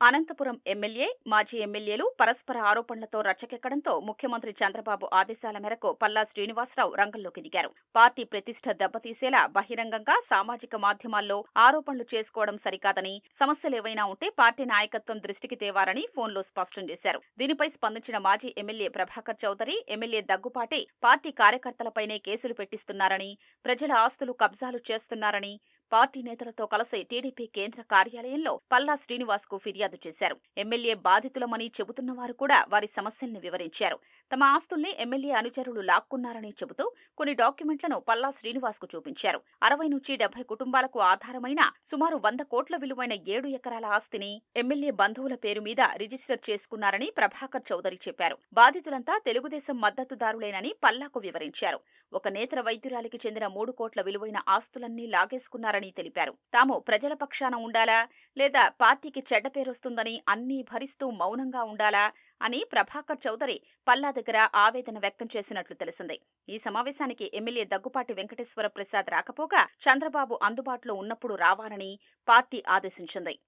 Anantapuram MLA మాజీ ఎమ్మెల్యేలు పరస్పర ఆరోపణలతో రచ్చకెక్కడంతో ముఖ్యమంత్రి చంద్రబాబు ఆదేశాల మేరకు పల్లా శ్రీనివాసరావు రంగంలోకి దిగారు. పార్టీ ప్రతిష్ట దెబ్బతీసేలా బహిరంగంగా సామాజిక మాధ్యమాల్లో ఆరోపణలు చేసుకోవడం సరికాదని సమస్యలేవైనా ఉంటే పార్టీ నాయకత్వం దృష్టికి తేవారని ఫోన్లో స్పష్టం చేశారు. దీనిపై స్పందించిన మాజీ MLA Prabhakar Chowdary MLA Daggupati party కార్యకర్తలపైనే కేసులు పెట్టిస్తున్నారని ప్రజల ఆస్తులు కబ్జాలు చేస్తున్నారని పార్టీ నేతలతో కలిసి టీడీపీ కేంద్ర కార్యాలయంలో పల్లా శ్రీనివాస్కు ఫిర్యాదు చేశారు. ఎమ్మెల్యే బాధితులమని చెబుతున్న వారు కూడా వారి సమస్యల్ని వివరించారు. తమ ఆస్తుల్ని ఎమ్మెల్యే అనుచరులు లాక్కున్నారని చెబుతూ కొన్ని డాక్యుమెంట్లను పల్లా శ్రీనివాస్కు చూపించారు. అరవై నుంచి డెబ్బై కుటుంబాలకు ఆధారమైన సుమారు వంద కోట్ల విలువైన ఏడు ఎకరాల ఆస్తిని ఎమ్మెల్యే బంధువుల పేరు మీద రిజిస్టర్ చేసుకున్నారని ప్రభాకర్ చౌదరి చెప్పారు. బాధితులంతా తెలుగుదేశం మద్దతుదారులేనని పల్లాకు వివరించారు. ఒక నేత్ర వైద్యురాలికి చెందిన మూడు కోట్ల విలువైన ఆస్తులన్నీ లాగేసుకున్నారు చేస్తున్నారని తెలిపారు. తాము ప్రజల పక్షాన ఉండాలా? లేదా పార్టీకి చెడ్డ పేరొస్తుందని అన్నీ భరిస్తూ మౌనంగా ఉండాలా? అని ప్రభాకర్ చౌదరి పల్లా దగ్గర ఆవేదన వ్యక్తం చేసినట్లు తెలిసింది. ఈ సమావేశానికి ఎమ్మెల్యే దగ్గుపాటి వెంకటేశ్వర ప్రసాద్ రాకపోగా చంద్రబాబు అందుబాటులో ఉన్నప్పుడు రావాలని పార్టీ ఆదేశించింది.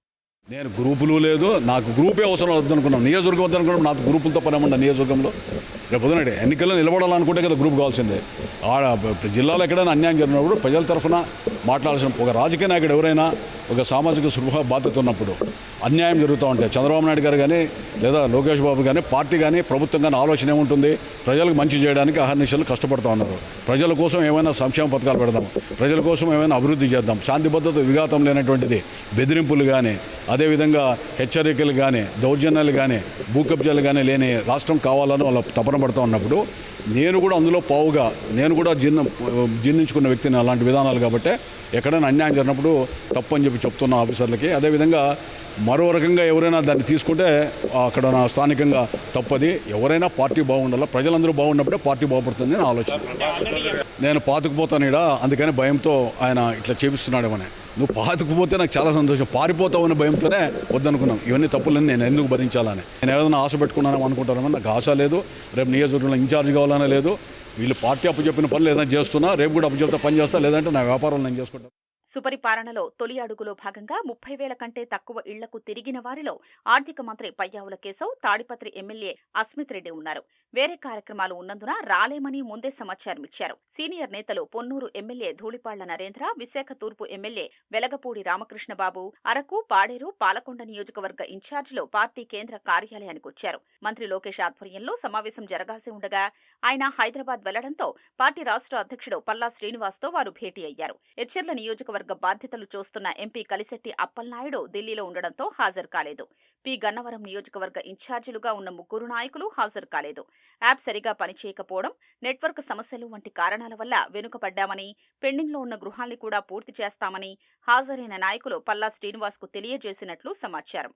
నేను గ్రూపులు లేదు. నాకు గ్రూపే అవసరం వద్దనుకున్నాం. నియోజకవర్గం వద్దనుకున్నాం. నాకు గ్రూపులతో పని నియోజకవర్గంలో రేపు పొద్దున ఎన్నికల్లో నిలబడాలనుకుంటే కదా గ్రూప్ కావాల్సిందే. ఆడ జిల్లాలో ఎక్కడైనా అన్యాయం జరిగినప్పుడు ప్రజల తరఫున మాట్లాడాల్సిన ఒక రాజకీయ నాయకుడు ఎవరైనా ఒక సామాజిక స్పృహ బాధ్యత ఉన్నప్పుడు అన్యాయం జరుగుతూ ఉంటే చంద్రబాబు నాయుడు గారు కానీ లేదా లోకేష్ బాబు కానీ పార్టీ కానీ ప్రభుత్వం కానీ ఆలోచన ఏముంటుంది? ప్రజలకు మంచి చేయడానికి అహర్నిశలు కష్టపడుతూ ఉన్నారు. ప్రజల కోసం ఏమైనా సంక్షేమ పథకాలు పెడదాం. ప్రజల కోసం ఏమైనా అభివృద్ధి చేద్దాం. శాంతి భద్రత విఘాతం లేనటువంటిది బెదిరింపులు కానీ అదేవిధంగా హెచ్చరికలు కానీ దౌర్జన్యాలు కానీ భూకబ్జాలు కానీ లేని రాష్ట్రం కావాలని వాళ్ళ తపన పడుతూ ఉన్నప్పుడు నేను కూడా అందులో పావుగా నేను కూడా జీర్ణ జీర్ణించుకున్న వ్యక్తిని అలాంటి విధానాలు కాబట్టి ఎక్కడైనా అన్యాయం జరిగినప్పుడు తప్పు అని చెప్పి చెప్తున్న ఆఫీసర్లకి అదేవిధంగా మరో రకంగా ఎవరైనా దాన్ని తీసుకుంటే అక్కడ నా స్థానికంగా తప్పది. ఎవరైనా పార్టీ బాగుండాలా ప్రజలందరూ బాగున్నప్పుడే పార్టీ బాగుపడుతుంది అని ఆలోచన. నేను పాతుకుపోతాను ఇడ అందుకని భయంతో ఆయన ఇట్లా చేపిస్తున్నాడేమని నువ్వు పాతుకుపోతే నాకు చాలా సంతోషం. పారిపోతావనే భయంతోనే వద్దనుకున్నాం. ఇవన్నీ తప్పులని నేను ఎందుకు భరించాలని. నేను ఏదైనా ఆశ పెట్టుకున్నాను అనుకుంటానని నాకు ఆశ లేదు. రేపు నియోజకవర్గంలో ఇన్ఛార్జ్ కావాలనే లేదు. వీళ్ళు పార్టీ అప్పు చెప్పిన పనులు ఏదైనా చేస్తున్నా రేపు కూడా అప్పు చెప్తే పని చేస్తా లేదంటే నా వ్యాపారాలు నేను చేసుకుంటాను సుపరిపాలనలో తొలి అడుగులో భాగంగా ముప్పై వేల కంటే తక్కువ ఇళ్ళకు తిరిగిన వారిలో ఆర్థిక మంత్రి పయ్యావుల కేశవ్ తాడిపత్రి ఎమ్మెల్యే అస్మిత్ రెడ్డి ఉన్నారు. వేరే కార్యక్రమాలు ఉన్నందున రాలేమని ముందే సమాచారం ఇచ్చారు. సీనియర్ నేతలు పొన్నూరు ఎమ్మెల్యే ధూళిపాళ్ళ నరేంద్ర విశాఖ తూర్పు ఎమ్మెల్యే వెలగపూడి రామకృష్ణబాబు అరకు పాడేరు పాలకొండ నియోజకవర్గ ఇన్ఛార్జీలు పార్టీ కేంద్ర కార్యాలయానికి వచ్చారు. మంత్రి లోకేష్ ఆధ్వర్యంలో సమావేశం జరగాల్సి ఉండగా ఆయన హైదరాబాద్ వెళ్ళడంతో పార్టీ రాష్ట్ర అధ్యక్షుడు పల్లా శ్రీనివాస్తో వారు భేటీ అయ్యారు. ఎచ్చెర్ల నియోజకవర్గ బాధ్యతలు చూస్తున్న ఎంపీ కలిశెట్టి అప్పలనాయుడు ఢిల్లీలో ఉండడంతో హాజరు కాలేదు. పి. గన్నవరం నియోజకవర్గ ఇన్ఛార్జీలుగా ఉన్న ముగ్గురు నాయకులు హాజరు కాలేదు. యాప్ సరిగా పనిచేయకపోవడం నెట్వర్క్ సమస్యలు వంటి కారణాల వల్ల వెనుకపడ్డామని పెండింగ్లో ఉన్న గృహాల్ని కూడా పూర్తి చేస్తామని హాజరైన నాయకులు పల్లా శ్రీనివాస్కు తెలియజేసినట్లు సమాచారం.